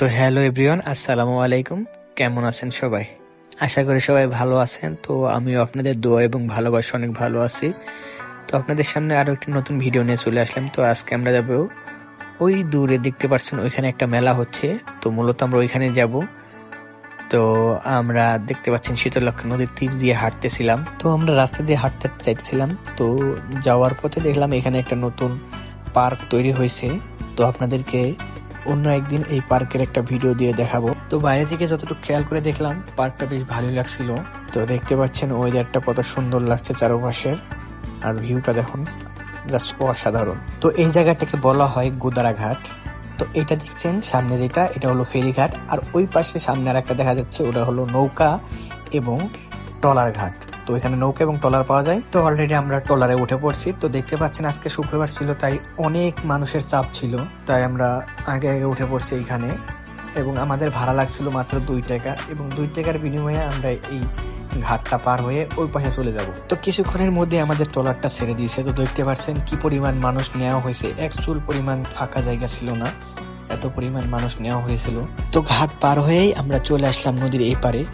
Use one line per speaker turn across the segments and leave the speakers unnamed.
তো hello everyone, আসসালামু আলাইকুম। কেমন আছেন সবাই? আশা করি সবাই ভালো আছেন। তো আমিও আপনাদের দোয়া এবং ভালোবাসা অনেক ভালো আছি। তো আপনাদের সামনে আরও একটি নতুন ভিডিও নিয়ে চলে আসলাম। তো আজকে আমরা যাব ওই দূরে, দেখতে পাচ্ছেন ওইখানে একটা মেলা হচ্ছে। তো মূলত আমরা ওইখানে যাব। তো আমরা দেখতে পাচ্ছেন শীতলক্ষা নদীর তীর দিয়ে হাঁটতেছিলাম। তো আমরা রাস্তা দিয়ে হাঁটতে চাইতেছিলাম। তো যাওয়ার পথে দেখলাম এখানে একটা নতুন পার্ক তৈরি হয়েছে। তো আপনাদেরকে অন্য একদিন এই পার্কের একটা ভিডিও দিয়ে দেখাবো। তো বাইরে থেকে যতটুকু খেয়াল করে দেখলাম, পার্কটা বেশ ভালোই লাগছিল। তো দেখতে পাচ্ছেন ওয়েদারটা কত সুন্দর লাগছে চারপাশের আর ভিউটা দেখুন জাস্ট অসাধারণ। তো এই জায়গাটাকে বলা হয় গোদারা ঘাট তো এটা দেখছেন, সামনে যেটা, এটা হলো ফেরিঘাট। আর ওই পাশে সামনে আর একটা দেখা যাচ্ছে, ওটা হলো নৌকা এবং টলার ঘাট। তো এখানে নৌকা এবং টলার পাওয়া যায়। তো অলরেডি আমরা টলারে উঠে পড়ছি। তো দেখতে পাচ্ছেন আজকে শুক্রবার ছিল, তাই অনেক মানুষের চাপ ছিল। তাই আমরা আগে আগে উঠে পড়ছি এইখানে। এবং আমাদের ভাড়া লাগছিল মাত্র দুই টাকা। এবং দুই টাকার বিনিময়ে আমরা এই ঘাটটা পার হয়ে ওই পাশে চলে যাব। তো কিছুক্ষণের মধ্যে আমাদের ট্রলারটা ছেড়ে দিয়েছে। তো দেখতে পাচ্ছেন কি পরিমাণ মানুষ নেওয়া হয়েছে। এক চুল পরিমাণ ফাঁকা জায়গা ছিল না। এত পরিমাণ মানুষ নেওয়া হয়েছিল। তো ঘাট পার হয়েই আমরা চলে আসলাম নদীর এই পারে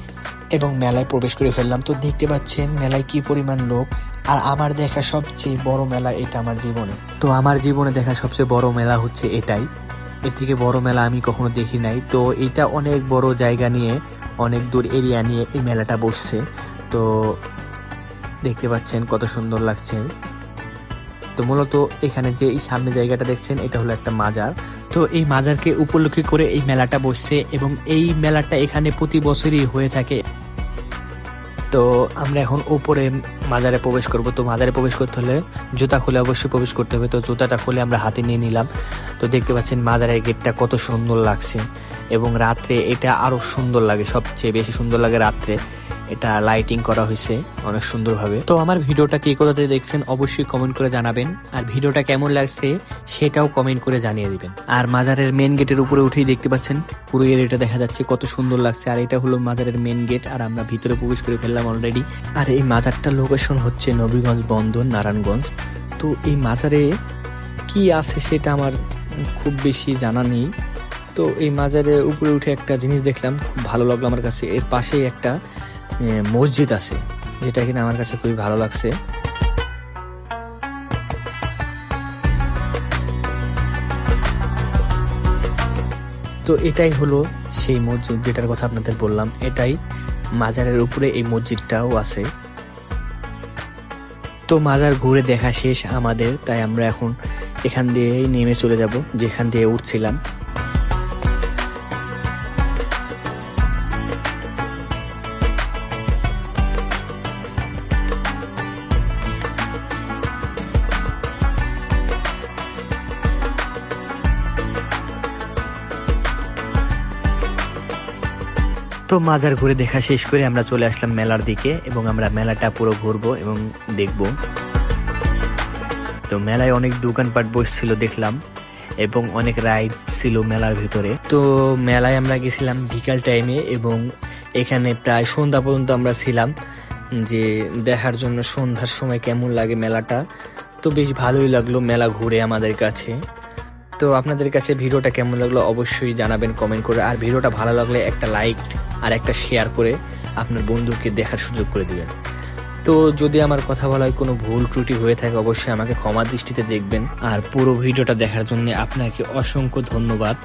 এবং মেলায় প্রবেশ করে ফেললাম। তো দেখতে পাচ্ছেন মেলায় কি পরিমাণ লোক। আর আমার দেখা সবচেয়ে বড় মেলা এটা আমার জীবনে। তো আমার জীবনে দেখা সবচেয়ে বড় মেলা হচ্ছে এটাই। এর থেকে বড় মেলা আমি কখনো দেখি নাই। তো এটা অনেক বড় জায়গা নিয়ে, অনেক দূর এরিয়া নিয়ে এই মেলাটা বসছে। তো দেখতে পাচ্ছেন কত সুন্দর লাগছে। তো মূলত এখানে যে এই সামনে জায়গাটা দেখছেন, এটা হলো একটা মাজার। তো এই মাজারকে উপলক্ষে করে এই মেলাটা বসছে এবং এই মেলাটা এখানে প্রতি বছরই হয়ে থাকে। তো আমরা এখন উপরে মাজারে প্রবেশ করব। তো মাজারে প্রবেশ করতে হলে জুতা খুলে অবশ্যই প্রবেশ করতে হবে। তো জুতাটা খুলে আমরা হাতে নিয়ে নিলাম। তো দেখতে পাচ্ছেন মাজারের গেটটা কত সুন্দর লাগছে। এবং রাত্রে এটা আরও সুন্দর লাগে, সবচেয়ে বেশি সুন্দর লাগে রাত্রে। এটা লাইটিং করা হয়েছে অনেক সুন্দরভাবে। তো আমার ভিডিওটা কে কোথাতে দেখছেন অবশ্যই কমেন্ট করে জানাবেন। আর ভিডিওটা কেমন লাগছে সেটাও কমেন্ট করে জানিয়ে দিবেন। আর মাজারের মেন গেটের উপরে উঠেই দেখতে পাচ্ছেন, পুরো এরিয়াটা দেখা যাচ্ছে কত সুন্দর লাগছে। আর এটা হলো মাজারের মেন গেট আর আমরা ভিতরে প্রবেশ করে ফেললাম অলরেডি আর এই মাজারটা লোকেশন হচ্ছে নবীগঞ্জ, বন্দর, নারায়ণগঞ্জ। তো এই মাজারে কি আছে সেটা আমার খুব বেশি জানা নেই। তো এই মাজারে উপরে উঠে একটা জিনিস দেখলাম, খুব ভালো লাগল আমার কাছে। এর পাশেই একটা মসজিদ আছে, যেটা কিনা আমার কাছে খুবই ভালো লাগছে। তো এটাই হলো সেই মসজিদ যেটার কথা আপনাদের বললাম। এটাই মাজারের উপরে এই মসজিদটাও আছে। তো মাজার ঘুরে দেখা শেষ আমাদের, তাই আমরা এখন এখান দিয়েই নেমে চলে যাব, যেখান দিয়ে উঠছিলাম। তো মাজার ঘুরে দেখা শেষ করে আমরা চলে আসলাম মেলার দিকে এবং আমরা মেলাটা পুরো ঘুরবো এবং দেখব। তো মেলায় অনেক দোকানপাট বসছিল দেখলাম এবং অনেক রাইড ছিল মেলার ভিতরে। তো মেলায় আমরা গেছিলাম বিকাল টাইমে এবং এখানে প্রায় সন্ধ্যা পর্যন্ত আমরা ছিলাম, যে দেখার জন্য সন্ধ্যার সময় কেমন লাগে মেলাটা। তো বেশ ভালোই লাগল মেলা ঘুরে আমাদের কাছে। তো আপনাদের কাছে ভিডিওটা কেমন লাগল অবশ্যই জানাবেন, কমেন্ট করে। আর ভিডিওটা ভালো লাগলে একটা লাইক আর একটা শেয়ার করে আপনার বন্ধুকে দেখার সুযোগ করে দিবেন। তো যদি আমার কথা বলায় কোনো ভুল ত্রুটি হয়ে থাকে, অবশ্যই আমাকে ক্ষমা দৃষ্টিতে দেখবেন। আর পুরো ভিডিওটা দেখার জন্য আপনাকে অসংখ্য ধন্যবাদ।